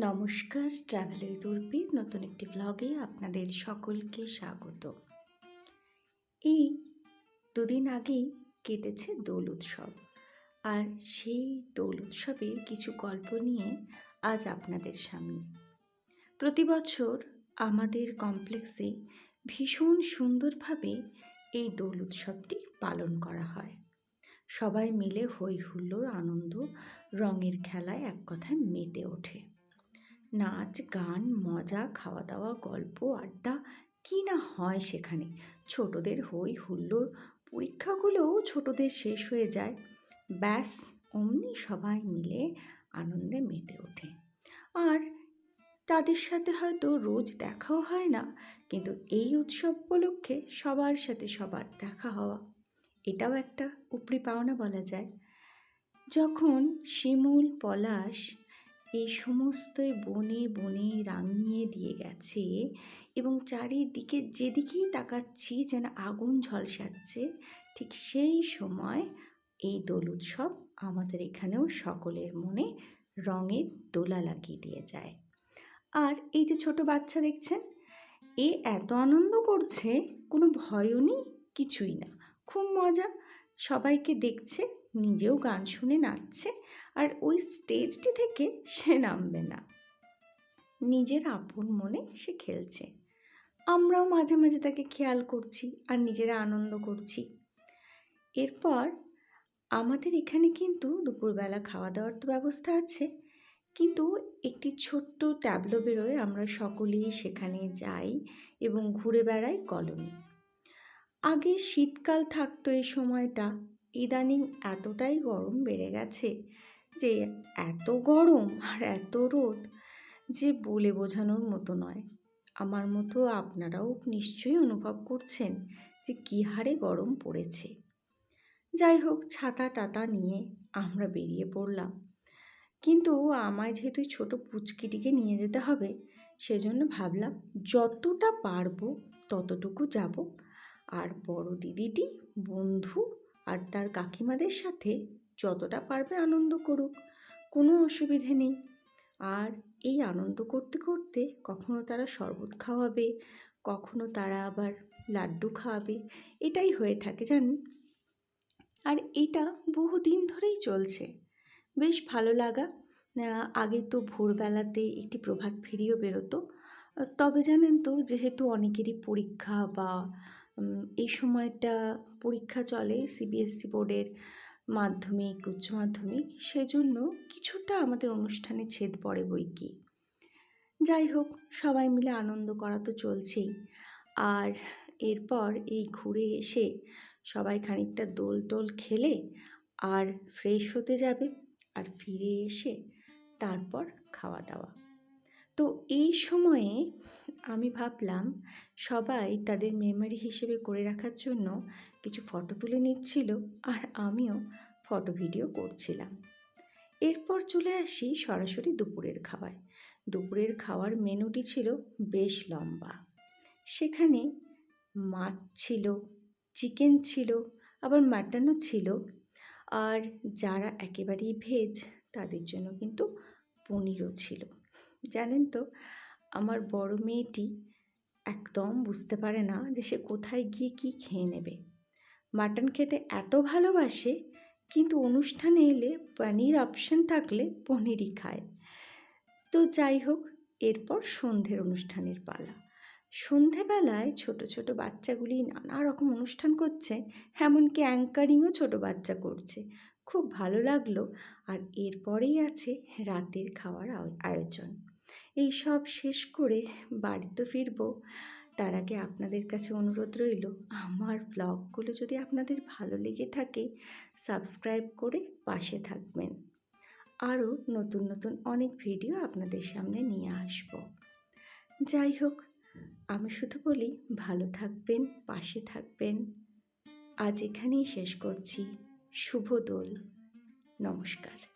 নমস্কার ট্রাভেলের দুর্বির নতুন একটি ব্লগে আপনাদের সকলকে স্বাগত। এই দুদিন আগেই কেটেছে দোল উৎসব। আর সেই দোল উৎসবের কিছু গল্প নিয়ে আজ আপনাদের সামনে। প্রতি বছর আমাদের কমপ্লেক্সে ভীষণ সুন্দরভাবে এই দোল উৎসবটি পালন করা হয়। সবাই মিলে হই হুল্লোড় আনন্দ, রঙের খেলায় এক কথায় মেতে ওঠে। নাচ, গান, মজা খাওয়া দাওয়া গল্প, আড্ডা, কী না হয় সেখানে। ছোটদের হই হুল্লোড় পরীক্ষাগুলোও ছোটদের শেষ হয়ে যায়। ব্যাস, অমনি সবাই মিলে আনন্দে মেতে ওঠে। আর তাদের সাথে হয়তো রোজ দেখাও হয় না, কিন্তু এই উৎসব উপলক্ষে সবার সাথে সবার দেখা হওয়া, এটাও একটা উপরি পাওনা বলা যায়। যখন শিমুল, পলাশ এই সমস্তই বনে বনে রাঙিয়ে দিয়ে গেছে এবং চারিদিকে যেদিকেই তাকাচ্ছি যেন আগুন ঝলসাচ্ছে, ঠিক সেই সময় এই দোল উৎসব আমাদের এখানেও সকলের মনে রঙের দোলা লাগিয়ে দিয়ে যায়। আর এই যে ছোট বাচ্চা দেখছেন, এ এত আনন্দ করছে, কোনো ভয়ও নেই, কিছুই না। খুব মজা, সবাইকে দেখছে নিজেও গান শুনে নাচছে আর ওই স্টেজটি থেকে সে নামবে না। নিজের আপন মনে সে খেলছে। আমরাও মাঝে মাঝে তাকে খেয়াল করছি আর নিজেরা আনন্দ করছি। এরপর আমাদের এখানে কিন্তু দুপুরবেলা খাওয়া দাওয়ার তো ব্যবস্থা আছে। কিন্তু একটি ছোট্ট ট্যাবলো বেরোয়, আমরা সকলেই সেখানে যাই এবং ঘুরে বেড়াই কলোনি। আগে শীতকাল থাকতো এই সময়টা ইদানিং এতটাই গরম বেড়ে গেছে যে এত গরম আর এত রোদ যে বলে বোঝানোর মতো নয়। আমার মতো আপনারাও নিশ্চয়ই অনুভব করছেন যে কী হারে গরম পড়েছে। যাই হোক, ছাতা টাতা নিয়ে আমরা বেরিয়ে পড়লাম। কিন্তু আমায় যেহেতু ছোট পুচকিটিকে নিয়ে যেতে হবে, সেজন্য ভাবলাম যতটা পারব ততটুকু যাব। আর বড় দিদিটি বন্ধু আর তার কাকিমাদের সাথে যতটা পারবে আনন্দ করুক, কোনো অসুবিধে নেই। আর এই আনন্দ করতে করতে কখনো তারা শরবত খাওয়াবে, কখনো তারা আবার লাড্ডু খাওয়াবে, এটাই হয়ে থাকে জানেন? আর এটা বহুদিন ধরেই চলছে। বেশ ভালো লাগা। আগে তো ভোরবেলাতে একটি প্রভাত ফেরিও বেরোতো। তবে জানেন তো, যেহেতু অনেকেরই পরীক্ষা বা এই সময়টা পরীক্ষা চলে সিবিএসসি বোর্ডের মাধ্যমিক, উচ্চ মাধ্যমিক। সেজন্য কিছুটা আমাদের অনুষ্ঠানে ছেদ পড়ে বই কি। যাই হোক, সবাই মিলে আনন্দ করা তো চলছেই। আর এরপর এই ঘুরে এসে সবাই খানিকটা দোল টোল খেলে আর ফ্রেশ হতে যাবে আর ফিরে এসে তারপর খাওয়া দাওয়া। তো এই সময়ে আমি ভাবলাম, সবাই তাদের মেমোরি হিসেবে করে রাখার জন্য কিছু ফটো তুলে নিচ্ছিল আর আমিও ফটো ভিডিও করছিলাম। এরপর চলে আসি সরাসরি দুপুরের খাওয়ায়। দুপুরের খাওয়ার মেনুটি ছিল বেশ লম্বা। সেখানে মাছ ছিল চিকেন ছিল, আবার মাটনও ছিল। আর যারা একেবারেই ভেজ তাদের জন্য কিন্তু পনিরও ছিল। জানেন তো আমার বড় মেয়েটি একদম বুঝতে পারে না যে সে কোথায় গিয়ে কী খেয়ে নেবে। মাটন খেতে এত ভালোবাসে, কিন্তু অনুষ্ঠানে এলে পনির অপশান থাকলে পনিরই খায়। তো যাই হোক, এরপর সন্ধ্যের অনুষ্ঠানের পালা। সন্ধেবেলায় ছোট ছোট বাচ্চাগুলি নানা রকম অনুষ্ঠান করছে, এমনকি অ্যাঙ্কারিংও ছোট বাচ্চা করছে। খুব ভালো লাগল, আর এরপরেই আছে রাতের খাওয়ার আয়োজন। এই সব শেষ করে বাড়িতে ফিরবো, তার আগে আপনাদের কাছে অনুরোধ রইল, আমার ব্লগগুলো যদি আপনাদের ভালো লেগে থাকে, সাবস্ক্রাইব করে পাশে থাকবেন। আরও নতুন নতুন অনেক ভিডিও আপনাদের সামনে নিয়ে আসব। যাই হোক, আমি শুধু বলি, ভালো থাকবেন, পাশে থাকবেন। আজ এখানেই শেষ করছি। শুভ দোল। নমস্কার।